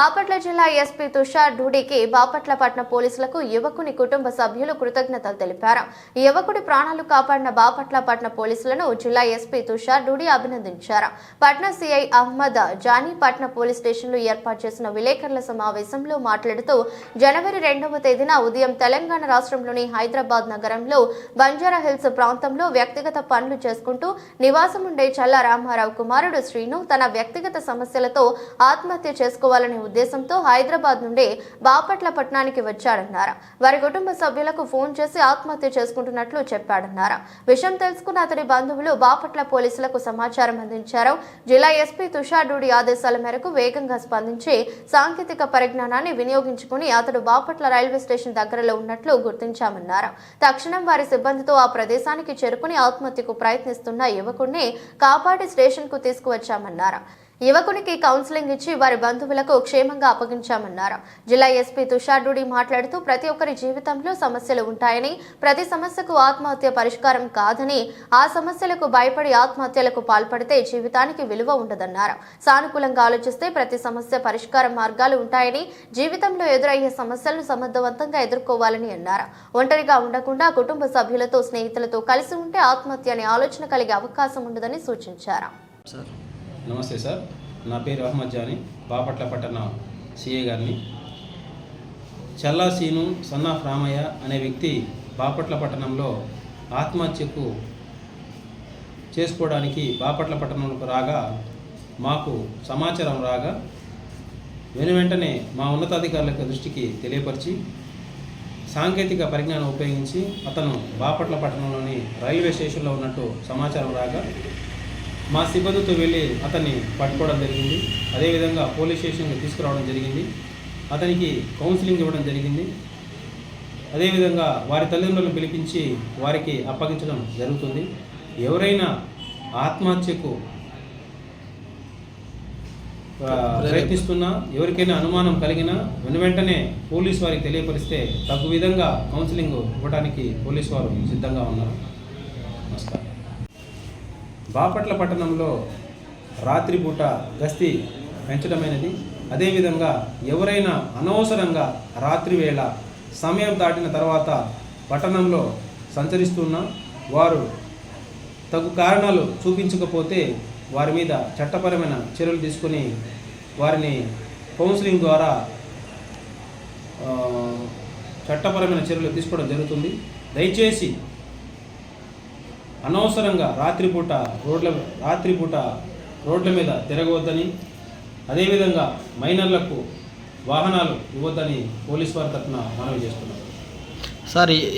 బాపట్ల జిల్లా ఎస్పీ తుషార్ ఢూడీకి బాపట్ల పట్టణ పోలీసులకు యువకుని కుటుంబ సభ్యులు కృతజ్ఞతలు తెలిపారు. యువకుడి ప్రాణాలు కాపాడిన బాపట్ల పట్టణ పోలీసులను జిల్లా ఎస్పీ తుషార్ ఢూడీ అభినందించారు. పట్న సిఐ అహ్మద్ జానీ పట్న పోలీస్ స్టేషన్లో ఏర్పాటు చేసిన విలేకరుల సమావేశంలో మాట్లాడుతూ జనవరి రెండవ తేదీన ఉదయం తెలంగాణ రాష్ట్రంలోని హైదరాబాద్ నగరంలో బంజారా హిల్స్ ప్రాంతంలో వ్యక్తిగత పనులు చేసుకుంటూ నివాసం ఉండే చల్ల రామారావు కుమారుడు శ్రీను తన వ్యక్తిగత సమస్యలతో ఆత్మహత్య చేసుకోవాలని ఉద్దేశంతో హైదరాబాద్ నుండి బాపట్ల పట్టణానికి వచ్చాడన్నారు. వారి కుటుంబ సభ్యులకు ఫోన్ చేసి ఆత్మహత్య చేసుకుంటున్నట్లు చెప్పాడన్నారు. విషయం తెలుసుకున్న అతడి బంధువులు బాపట్ల పోలీసులకు సమాచారం అందించారు. జిల్లా ఎస్పీ తుషార్ డూడి ఆదేశాల మేరకు వేగంగా స్పందించి సాంకేతిక పరిజ్ఞానాన్ని వినియోగించుకుని అతడు బాపట్ల రైల్వే స్టేషన్ దగ్గరలో ఉన్నట్లు గుర్తించామన్నారు. తక్షణం వారి సిబ్బందితో ఆ ప్రదేశానికి చేరుకుని ఆత్మహత్యకు ప్రయత్నిస్తున్న యువకుడిని కాపాడి స్టేషన్కు తీసుకువచ్చామన్నారు. యువకునికి కౌన్సిలింగ్ ఇచ్చి వారి బంధువులకు క్షేమంగా అప్పగించామన్నారు. జిల్లా ఎస్పీ తుషార్ డూడి మాట్లాడుతూ ప్రతి ఒక్కరి జీవితంలో సమస్యలు ఉంటాయని ప్రతి సమస్యకు ఆత్మహత్య పరిష్కారం కాదని ఆ సమస్యలకు భయపడి ఆత్మహత్యలకు పాల్పడితే జీవితానికి విలువ ఉండదన్నారు. సానుకూలంగా ఆలోచిస్తే ప్రతి సమస్య పరిష్కార మార్గాలు ఉంటాయని జీవితంలో ఎదురయ్యే సమస్యలను సమర్థవంతంగా ఎదుర్కోవాలని అన్నారు. ఒంటరిగా ఉండకుండా కుటుంబ సభ్యులతో స్నేహితులతో కలిసి ఉంటే ఆత్మహత్య అనే ఆలోచన కలిగే అవకాశం ఉండదని సూచించారు. సార్ నమస్తే సార్. నా పేరు అహ్మద్ జానీ బాపట్ల పట్టణ సిఏ గారిని. చల్లా సీను సన్నాఫ్ రామయ్య అనే వ్యక్తి బాపట్ల పట్టణంలో ఆత్మహత్యకు చేసుకోవడానికి బాపట్ల పట్టణంలోకి రాగా మాకు సమాచారం రాగా వెను వెంటనే మా ఉన్నతాధికారుల దృష్టికి తెలియపరిచి సాంకేతిక పరిజ్ఞానం ఉపయోగించి అతను బాపట్ల పట్టణంలోని రైల్వే స్టేషన్లో ఉన్నట్టు సమాచారం రాగా మా సిబ్బందితో వెళ్ళి అతన్ని పట్టుకోవడం జరిగింది. అదేవిధంగా పోలీస్ స్టేషన్కి తీసుకురావడం జరిగింది. అతనికి కౌన్సిలింగ్ ఇవ్వడం జరిగింది. అదేవిధంగా వారి తల్లిదండ్రులను పిలిపించి వారికి అప్పగించడం జరుగుతుంది. ఎవరైనా ఆత్మహత్యకు ప్రయత్నిస్తున్నా ఎవరికైనా అనుమానం కలిగినా వెను వెంటనే పోలీస్ వారికి తెలియపరిస్తే తగు విధంగా కౌన్సిలింగ్ ఇవ్వడానికి పోలీస్ వారు సిద్ధంగా ఉన్నారు. బాపట్ల పట్టణంలో రాత్రిపూట గస్తీ పెంచడమైనది. అదేవిధంగా ఎవరైనా అనవసరంగా రాత్రివేళ సమయం దాటిన తర్వాత పట్టణంలో సంచరిస్తున్న వారు తగు కారణాలు చూపించకపోతే వారి మీద చట్టపరమైన చర్యలు తీసుకొని వారిని కౌన్సిలింగ్ ద్వారా చట్టపరమైన చర్యలు తీసుకోవడం జరుగుతుంది. దయచేసి అనవసరంగా రాత్రిపూట రోడ్ల రాత్రిపూట రోడ్ల మీద తిరగవద్దని అదేవిధంగా మైనర్లకు వాహనాలు ఇవ్వద్దని పోలీస్ వారి తరఫున మనవి చేస్తున్నారు సార్